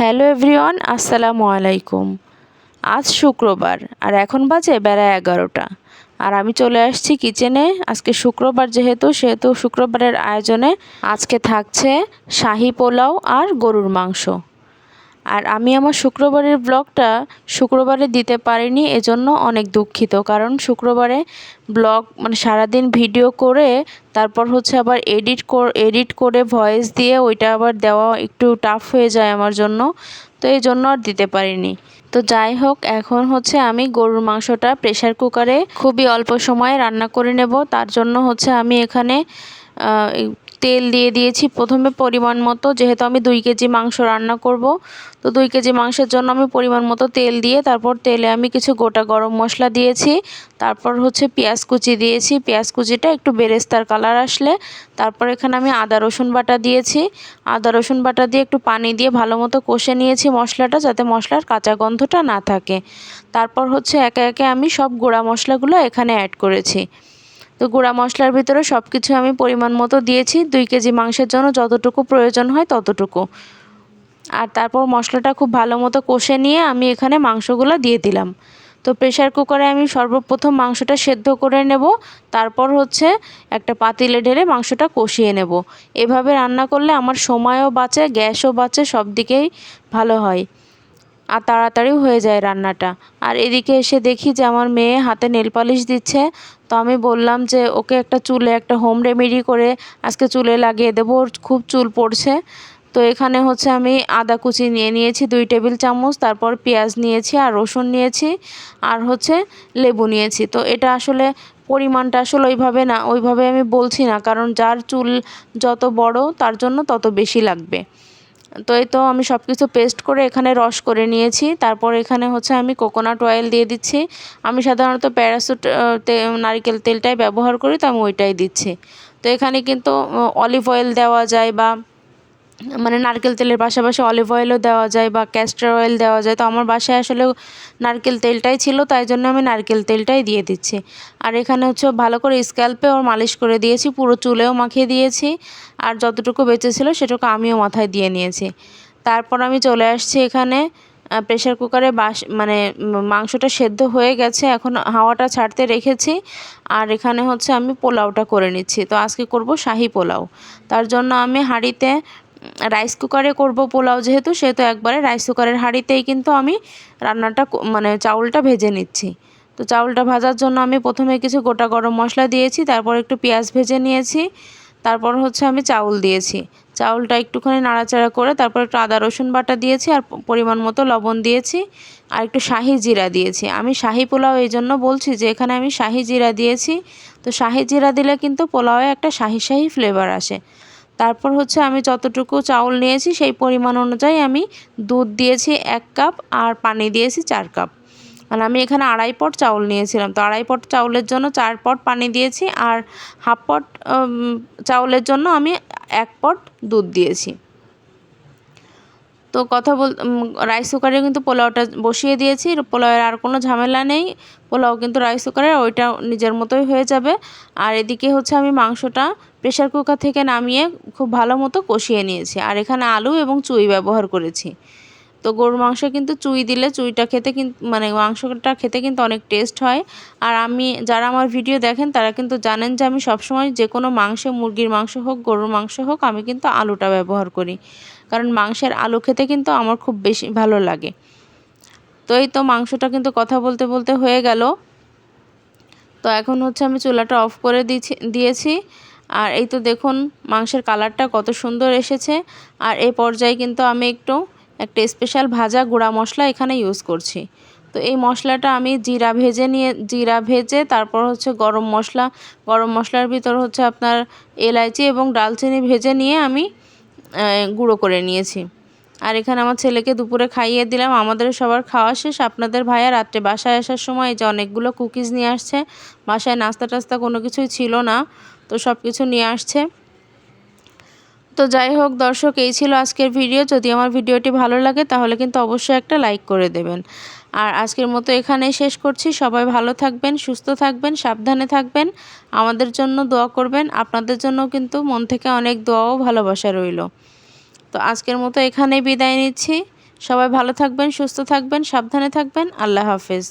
Hello everyone, আসসালামু আলাইকুম। আজ শুক্রবার, আর এখন বাজে বেড়া এগারোটা। আর আমি চলে আসছি কিচেনে। আজকে শুক্রবার যেহেতু, সেহেতু শুক্রবারের আয়োজনে আজকে থাকছে শাহি পোলাও আর গরুর মাংস। আর আমি আমার শুক্রবারের ব্লগটা শুক্রবারে দিতে পারিনি, এজন্য অনেক দুঃখিত। কারণ শুক্রবারে ব্লগ মানে সারাদিন ভিডিও করে, তারপর হচ্ছে আবার এডিট এডিট করে ভয়েস দিয়ে ওইটা আবার দেওয়া একটু টাফ হয়ে যায় আমার জন্য, তো এই জন্য আর দিতে পারিনি। তো যাই হোক, এখন হচ্ছে আমি গরুর মাংসটা প্রেশার কুকারে খুবই অল্প সময়ে রান্না করে নেব, তার জন্য হচ্ছে আমি এখানে তেল দিয়ে দিয়েছি। প্রথমে পরিমাণ মতো, যেহেতু আমি দুই কেজি মাংস রান্না করব, তো দুই কেজি মাংসের জন্য আমি পরিমাণ মতো তেল দিয়ে তারপর তেলে আমি কিছু গোটা গরম মশলা দিয়েছি। তারপর হচ্ছে পেঁয়াজ কুচি দিয়েছি। পেঁয়াজ কুচিটা একটু বেরেস্তার কালার আসলে। তারপর এখানে আমি আদা, রসুন বাটা দিয়েছি। আদা, রসুন বাটা দিয়ে একটু পানি দিয়ে ভালো মতো কষে নিয়েছি মশলাটা যাতে মশলার কাঁচা গন্ধটা না থাকে। তারপর হচ্ছে একে একে আমি সব গুঁড়া মশলাগুলো এখানে অ্যাড করেছি। তো গুঁড়া মশলার ভিতরে সব কিছু আমি পরিমাণ মতো দিয়েছি। দুই কেজি মাংসের জন্য যতটুকু প্রয়োজন হয় ততটুকু। আর তারপর মশলাটা খুব ভালো মতো কষে নিয়ে আমি এখানে মাংসগুলো দিয়ে দিলাম। তো প্রেশার কুকারে আমি সর্বপ্রথম মাংসটা সেদ্ধ করে নেব। তারপর হচ্ছে একটা পাতিলে ঢেলে মাংসটা কষিয়ে নেব। এভাবে রান্না করলে আমার সময়ও বাঁচে, গ্যাসও বাঁচে, সব দিকেই ভালো হয়। আর তাড়াতাড়ি হয়ে যায় রান্নাটা। আর এদিকে এসে দেখি যে আমার মেয়ে হাতে নেল পালিশ দিচ্ছে। তো আমি বললাম যে ওকে একটা চুলে একটা হোম রেমেডি করে আজকে চুলে লাগিয়ে দেবো, ওর খুব চুল পড়ছে। তো এখানে হচ্ছে আমি আদা কুচি নিয়ে নিয়েছি, দুই টেবিল চামচ, তারপর পেঁয়াজ নিয়েছি আর রসুন নিয়েছি, আর হচ্ছে লেবু নিয়েছি। তো এটা আসলে পরিমাণটা আসলে ওইভাবে না, ওইভাবে আমি বলছি না, কারণ যার চুল যত বড় তার জন্য তত বেশি লাগবে। তো এই তো আমি সব কিছু পেস্ট করে এখানে রস করে নিয়েছি। তারপর এখানে হচ্ছে আমি কোকোনাট অয়েল দিয়ে দিচ্ছি। আমি সাধারণত প্যারাসুট নারিকেল তেলটাই ব্যবহার করি, তো আমি ওইটাই দিচ্ছি। তো এখানে কিন্তু অলিভ অয়েল দেওয়া যায় বা মানে নারকেল তেলের পাশাপাশি অলিভ অয়েলও দেওয়া যায় বা ক্যাস্টার অয়েল দেওয়া যায়। তো আমার বাসায় আসলে নারকেল তেলটাই ছিল, তাই জন্য আমি নারকেল তেলটাই দিয়ে দিচ্ছি। আর এখানে হচ্ছে ভালো করে স্ক্যাল্পে ওর মালিশ করে দিয়েছি, পুরো চুলেও মাখিয়ে দিয়েছি। আর যতটুকু বেঁচে ছিল সেটুকু আমিও মাথায় দিয়ে নিয়েছি। তারপর আমি চলে আসছি এখানে প্রেশার কুকারে বাস মানে মাংসটা সেদ্ধ হয়ে গেছে, এখন হাওয়াটা ছাড়তে রেখেছি। আর এখানে হচ্ছে আমি পোলাওটা করে নিচ্ছি। তো আজকে করব শাহি পোলাও। তার জন্য আমি হাঁড়িতে রাইস কুকারে করব পোলাও যেহেতু, সেহেতু একবারে রাইস কুকারের হাঁড়িতেই কিন্তু আমি রান্নাটা মানে চাউলটা ভেজে নিচ্ছি। তো চাউলটা ভাজার জন্য আমি প্রথমে কিছু গোটা গরম মশলা দিয়েছি, তারপর একটু পেঁয়াজ ভেজে নিয়েছি, তারপর হচ্ছে আমি চাউল দিয়েছি। চাউলটা একটুখানি নাড়াচাড়া করে তারপর একটু আদা, রসুন বাটা দিয়েছি আর পরিমাণ মতো লবণ দিয়েছি আর একটু শাহি জিরা দিয়েছি। আমি শাহি পোলাও এই জন্য বলছি যে এখানে আমি শাহি জিরা দিয়েছি। তো শাহি জিরা দিলে কিন্তু পোলাওয়ে একটা শাহি শাহি ফ্লেভার আসে। তারপর হচ্ছে আমি যতটুকু চাউল নিয়েছি সেই পরিমাণ অনুযায়ী আমি দুধ দিয়েছি এক কাপ আর পানি দিয়েছি চার কাপ। মানে আমি এখানে আড়াই পট চাউল নিয়েছিলাম। তো আড়াই পট চাউলের জন্য চার পট পানি দিয়েছি আর হাফ পট চাউলের জন্য আমি এক পট দুধ দিয়েছি। তো কথা বল রাইস কুকারে কিন্তু পোলাওটা বসিয়ে দিয়েছি। পোলাওয়ের আর কোনো ঝামেলা নেই। পোলাও কিন্তু রাইস কুকারে ওইটা নিজের মতোই হয়ে যাবে। আর এদিকে হচ্ছে আমি মাংসটা প্রেশার কুকার থেকে নামিয়ে খুব ভালো মতো কষিয়ে নিয়েছি। আর এখানে আলু এবং চুই ব্যবহার করেছি। তো গরুর মাংস কিন্তু চুই দিলে চুইটা খেতে কিন্তু মানে মাংসটা খেতে কিন্তু অনেক টেস্ট হয়। আর আমি, যারা আমার ভিডিও দেখেন, তারা কিন্তু জানেন যে আমি সবসময় যে কোনো মাংসে, মুরগির মাংস হোক, গরুর মাংস হোক, আমি কিন্তু আলুটা ব্যবহার করি। কারণ মাংসের আলু খেতে কিন্তু আমার খুব বেশি ভালো লাগে। তো এই তো মাংসটা কিন্তু কথা বলতে বলতে হয়ে গেল। তো এখন হচ্ছে আমি চুলাটা অফ করে দিয়েছি দিয়েছি। আর এই তো দেখুন, মাংসের কালারটা কত সুন্দর এসেছে। আর এই পর্যায়ে কিন্তু আমি একটু একটা স্পেশাল ভাজা গুঁড়া মশলা এখানে ইউজ করছি। তো এই মশলাটা আমি জিরা ভেজে নিয়ে, জিরা ভেজে তারপর হচ্ছে গরম মশলা, গরম মশলার ভিতর হচ্ছে আপনার এলাইচি এবং ডালচিনি ভেজে নিয়ে আমি গুঁড়ো করে নিয়েছি। আর এখানে আমার ছেলেকে দুপুরে খাইয়ে দিলাম, আমাদের সবার খাওয়া শেষ। আপনাদের ভাইয়া রাত্রে বাসায় আসার সময় যে অনেকগুলো কুকিজ নিয়ে আসছে, বাসায় নাস্তা টাস্তা কোনো কিছুই ছিল না, তো সব কিছু নিয়ে আসছে। তো যাই হোক, দর্শক, এই ছিল আজকের ভিডিও। যদি আমার ভিডিওটি ভালো লাগে, তাহলে কিন্তু অবশ্যই একটা লাইক করে দেবেন। আর আজকের মতো এখানেই শেষ করছি। সবাই ভালো থাকবেন, সুস্থ থাকবেন, সাবধানে থাকবেন, আমাদের জন্য দোয়া করবেন। আপনাদের জন্য কিন্তু মন থেকে অনেক দোয়াও ভালোবাসা রইল। তো আজকের মতো এখানেই বিদায় নিচ্ছি। সবাই ভালো থাকবেন, সুস্থ থাকবেন, সাবধানে থাকবেন। আল্লাহ হাফেজ।